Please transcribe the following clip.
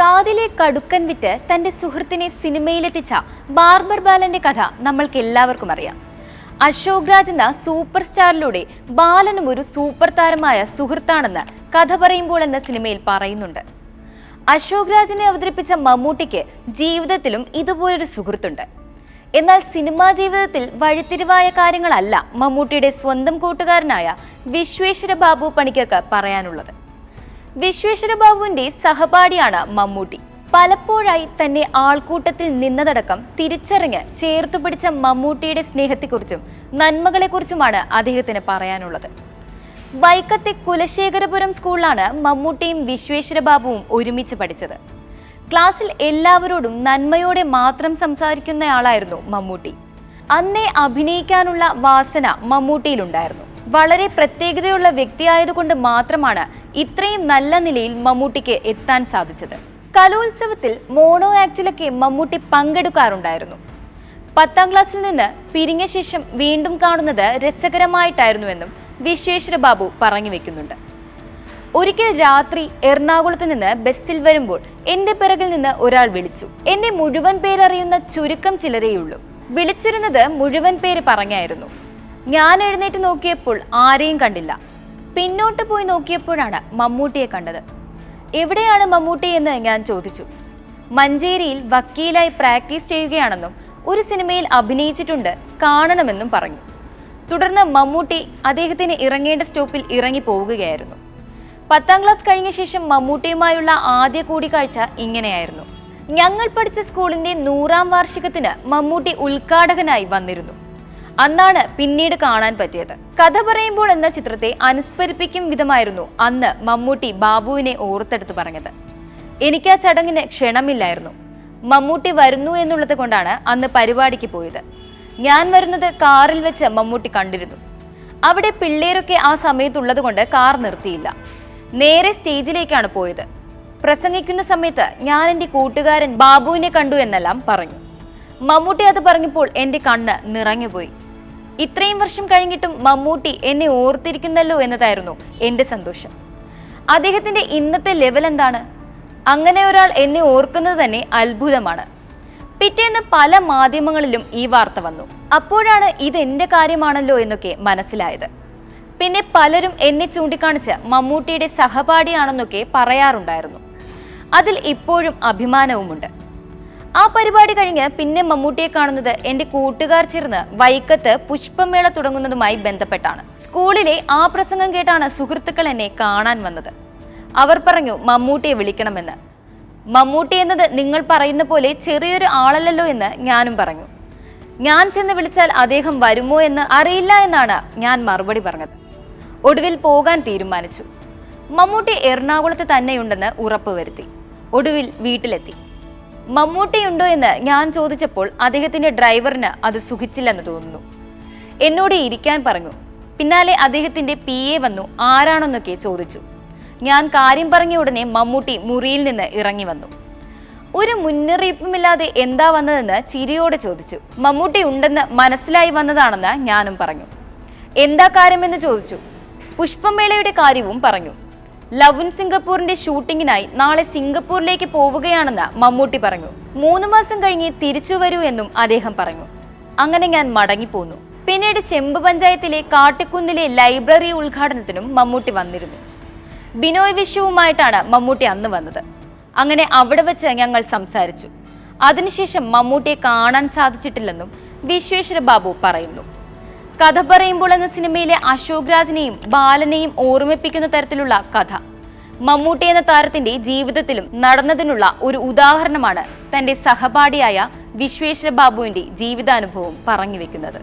കാതിലെ കടുക്കൻ വിറ്റ് തന്റെ സുഹൃത്തിനെ സിനിമയിലെത്തിച്ച ബാർബർ ബാലന്റെ കഥ നമ്മൾക്ക് എല്ലാവർക്കും അറിയാം. അശോക് രാജ് എന്ന സൂപ്പർ സ്റ്റാറിലൂടെ ബാലനും ഒരു സൂപ്പർ താരമായ സുഹൃത്താണെന്ന് കഥ പറയുമ്പോൾ എന്ന സിനിമയിൽ പറയുന്നുണ്ട്. അശോക് രാജിനെ അവതരിപ്പിച്ച മമ്മൂട്ടിക്ക് ജീവിതത്തിലും ഇതുപോലൊരു സുഹൃത്തുണ്ട്. എന്നാൽ സിനിമാ ജീവിതത്തിൽ വഴിത്തിരിവായ കാര്യങ്ങളല്ല മമ്മൂട്ടിയുടെ സ്വന്തം കൂട്ടുകാരനായ വിശ്വേശ്വര ബാബു പണിക്കർക്ക് പറയാനുള്ളത്. വിശ്വേശ്വര ബാബുവിന്റെ സഹപാഠിയാണ് മമ്മൂട്ടി. പലപ്പോഴായി തന്നെ ആൾക്കൂട്ടത്തിൽ നിന്നതടക്കം തിരിച്ചറിഞ്ഞ് ചേർത്തു പിടിച്ച മമ്മൂട്ടിയുടെ സ്നേഹത്തെക്കുറിച്ചും നന്മകളെക്കുറിച്ചുമാണ് അദ്ദേഹത്തിന് പറയാനുള്ളത്. വൈക്കത്തെ കുലശേഖരപുരം സ്കൂളിലാണ് മമ്മൂട്ടിയും വിശ്വേശ്വര ബാബുവും ഒരുമിച്ച് പഠിച്ചത്. ക്ലാസ്സിൽ എല്ലാവരോടും നന്മയോടെ മാത്രം സംസാരിക്കുന്നയാളായിരുന്നു മമ്മൂട്ടി. അന്നേ അഭിനയിക്കാനുള്ള വാസന മമ്മൂട്ടിയിലുണ്ടായിരുന്നു. വളരെ പ്രത്യേകതയുള്ള വ്യക്തിയായതുകൊണ്ട് മാത്രമാണ് ഇത്രയും നല്ല നിലയിൽ മമ്മൂട്ടിക്ക് എത്താൻ സാധിച്ചത്. കലോത്സവത്തിൽ മോണോ ആക്ടിലൊക്കെ മമ്മൂട്ടി പങ്കെടുക്കാറുണ്ടായിരുന്നു. പത്താം ക്ലാസ്സിൽ നിന്ന് പിരിഞ്ഞ ശേഷം വീണ്ടും കാണുന്നത് രസകരമായിട്ടായിരുന്നുവെന്നും വിശ്വേശ്വര ബാബു പറഞ്ഞു വെക്കുന്നുണ്ട്. ഒരിക്കൽ രാത്രി എറണാകുളത്ത് നിന്ന് ബസ്സിൽ വരുമ്പോൾ എന്റെ പിറകിൽ നിന്ന് ഒരാൾ വിളിച്ചു. എന്നെ മുഴുവൻ പേരറിയുന്ന ചുരുക്കം ചിലരേയുള്ളൂ. വിളിച്ചിരുന്നത് മുഴുവൻ പേര് പറഞ്ഞായിരുന്നു. ഞാൻ എഴുന്നേറ്റ് നോക്കിയപ്പോൾ ആരെയും കണ്ടില്ല. പിന്നോട്ട് പോയി നോക്കിയപ്പോഴാണ് മമ്മൂട്ടിയെ കണ്ടത്. എവിടെയാണ് മമ്മൂട്ടി എന്ന് ഞാൻ ചോദിച്ചു. മഞ്ചേരിയിൽ വക്കീലായി പ്രാക്ടീസ് ചെയ്യുകയാണെന്നും ഒരു സിനിമയിൽ അഭിനയിച്ചിട്ടുണ്ട് കാണണമെന്നും പറഞ്ഞു. തുടർന്ന് മമ്മൂട്ടി അദ്ദേഹത്തിന് ഇറങ്ങേണ്ട സ്റ്റോപ്പിൽ ഇറങ്ങി പോവുകയായിരുന്നു. പത്താം ക്ലാസ് കഴിഞ്ഞ ശേഷം മമ്മൂട്ടിയുമായുള്ള ആദ്യ കൂടിക്കാഴ്ച ഇങ്ങനെയായിരുന്നു. ഞങ്ങൾ പഠിച്ച സ്കൂളിന്റെ നൂറാം വാർഷികത്തിന് മമ്മൂട്ടി ഉദ്ഘാടകനായി വന്നിരുന്നു. അന്നാണ് പിന്നീട് കാണാൻ പറ്റിയത്. കഥ പറയുമ്പോൾ എന്ന ചിത്രത്തെ അനുസ്മരിപ്പിക്കും വിധമായിരുന്നു അന്ന് മമ്മൂട്ടി ബാബുവിനെ ഓർത്തെടുത്ത് പറഞ്ഞത്. എനിക്ക് ആ ചടങ്ങിന് ക്ഷണമില്ലായിരുന്നു. മമ്മൂട്ടി വരുന്നു എന്നുള്ളത് കൊണ്ടാണ് അന്ന് പരിപാടിക്ക് പോയത്. ഞാൻ വരുന്നത് കാറിൽ വെച്ച് മമ്മൂട്ടി കണ്ടിരുന്നു. അവിടെ പിള്ളേരൊക്കെ ആ സമയത്തുള്ളത് കൊണ്ട് കാർ നിർത്തിയില്ല. നേരെ സ്റ്റേജിലേക്കാണ് പോയത്. പ്രസംഗിക്കുന്ന സമയത്ത് ഞാൻ എന്റെ കൂട്ടുകാരൻ ബാബുവിനെ കണ്ടു എന്നെല്ലാം പറഞ്ഞു. മമ്മൂട്ടി അത് പറഞ്ഞപ്പോൾ എന്റെ കണ്ണ് നിറഞ്ഞുപോയി. ഇത്രയും വർഷം കഴിഞ്ഞിട്ടും മമ്മൂട്ടി എന്നെ ഓർത്തിരിക്കുന്നല്ലോ എന്നതായിരുന്നു എന്റെ സന്തോഷം. അദ്ദേഹത്തിന്റെ ഇന്നത്തെ ലെവൽ എന്താണ്? അങ്ങനെ ഒരാൾ എന്നെ ഓർക്കുന്നത് തന്നെ അത്ഭുതമാണ്. പിറ്റേന്ന് പല മാധ്യമങ്ങളിലും ഈ വാർത്ത വന്നു. അപ്പോഴാണ് ഇത് എന്റെ കാര്യമാണല്ലോ എന്നൊക്കെ മനസ്സിലായത്. പിന്നെ പലരും എന്നെ ചൂണ്ടിക്കാണിച്ച് മമ്മൂട്ടിയുടെ സഹപാഠിയാണെന്നൊക്കെ പറയാറുണ്ടായിരുന്നു. അതിൽ ഇപ്പോഴും അഭിമാനവുമുണ്ട്. ആ പരിപാടി കഴിഞ്ഞ് പിന്നെ മമ്മൂട്ടിയെ കാണുന്നത് എന്റെ കൂട്ടുകാർ ചേർന്ന് വൈക്കത്ത് പുഷ്പമേള തുടങ്ങുന്നതുമായി ബന്ധപ്പെട്ടാണ്. സ്കൂളിലെ ആ പ്രസംഗം കേട്ടാണ് സുഹൃത്തുക്കൾ എന്നെ കാണാൻ വന്നത്. അവർ പറഞ്ഞു മമ്മൂട്ടിയെ വിളിക്കണമെന്ന്. മമ്മൂട്ടി എന്നത് നിങ്ങൾ പറയുന്ന പോലെ ചെറിയൊരു ആളല്ലല്ലോ എന്ന് ഞാനും പറഞ്ഞു. ഞാൻ ചെന്ന് വിളിച്ചാൽ അദ്ദേഹം വരുമോ എന്ന് അറിയില്ല എന്നാണ് ഞാൻ മറുപടി പറഞ്ഞത്. ഒടുവിൽ പോകാൻ തീരുമാനിച്ചു. മമ്മൂട്ടി എറണാകുളത്ത് തന്നെയുണ്ടെന്ന് ഉറപ്പുവരുത്തി ഒടുവിൽ വീട്ടിലെത്തി. മമ്മൂട്ടിയുണ്ടോ എന്ന് ഞാൻ ചോദിച്ചപ്പോൾ അദ്ദേഹത്തിന്റെ ഡ്രൈവറിന് അത് സുഖിച്ചില്ലെന്ന് തോന്നുന്നു. എന്നോട് ഇരിക്കാൻ പറഞ്ഞു. പിന്നാലെ അദ്ദേഹത്തിന്റെ പി എ വന്നു. ആരാണെന്നൊക്കെ ചോദിച്ചു. ഞാൻ കാര്യം പറഞ്ഞ ഉടനെ മമ്മൂട്ടി മുറിയിൽ നിന്ന് ഇറങ്ങി വന്നു. ഒരു മുന്നറിയിപ്പുമില്ലാതെ എന്താ വന്നതെന്ന് ചിരിയോടെ ചോദിച്ചു. മമ്മൂട്ടി ഉണ്ടെന്ന് മനസ്സിലായി വന്നതാണെന്ന് ഞാനും പറഞ്ഞു. എന്താ കാര്യമെന്ന് ചോദിച്ചു. പുഷ്പമേളയുടെ കാര്യവും പറഞ്ഞു. ലവ് ഇൻ സിംഗപ്പൂരിന്റെ ഷൂട്ടിങ്ങിനായി നാളെ സിംഗപ്പൂരിലേക്ക് പോവുകയാണെന്ന് മമ്മൂട്ടി പറഞ്ഞു. മൂന്ന് മാസം കഴിഞ്ഞ് തിരിച്ചു വരൂ എന്നും അദ്ദേഹം പറഞ്ഞു. അങ്ങനെ ഞാൻ മടങ്ങിപ്പോന്നു. പിന്നീട് ചെമ്പ് പഞ്ചായത്തിലെ കാട്ടിക്കുന്നിലെ ലൈബ്രറി ഉദ്ഘാടനത്തിനും മമ്മൂട്ടി വന്നിരുന്നു. ബിനോയ് വിഷുവുമായിട്ടാണ് മമ്മൂട്ടി അന്ന് വന്നത്. അങ്ങനെ അവിടെ വെച്ച് ഞങ്ങൾ സംസാരിച്ചു. അതിനുശേഷം മമ്മൂട്ടിയെ കാണാൻ സാധിച്ചിട്ടില്ലെന്നും വിശ്വേശ്വര ബാബു പറയുന്നു. കഥ പറയുമ്പോൾ എന്ന സിനിമയിലെ അശോക് രാജിനെയും ബാലനെയും ഓർമ്മിപ്പിക്കുന്ന തരത്തിലുള്ള കഥ. മമ്മൂട്ടി എന്ന താരത്തിന്റെ ജീവിതത്തിലും നടന്നതിനുള്ള ഒരു ഉദാഹരണമാണ് തന്റെ സഹപാഠിയായ വിശ്വേശ്വര ബാബുവിന്റെ ജീവിതാനുഭവം പറഞ്ഞു വെക്കുന്നത്.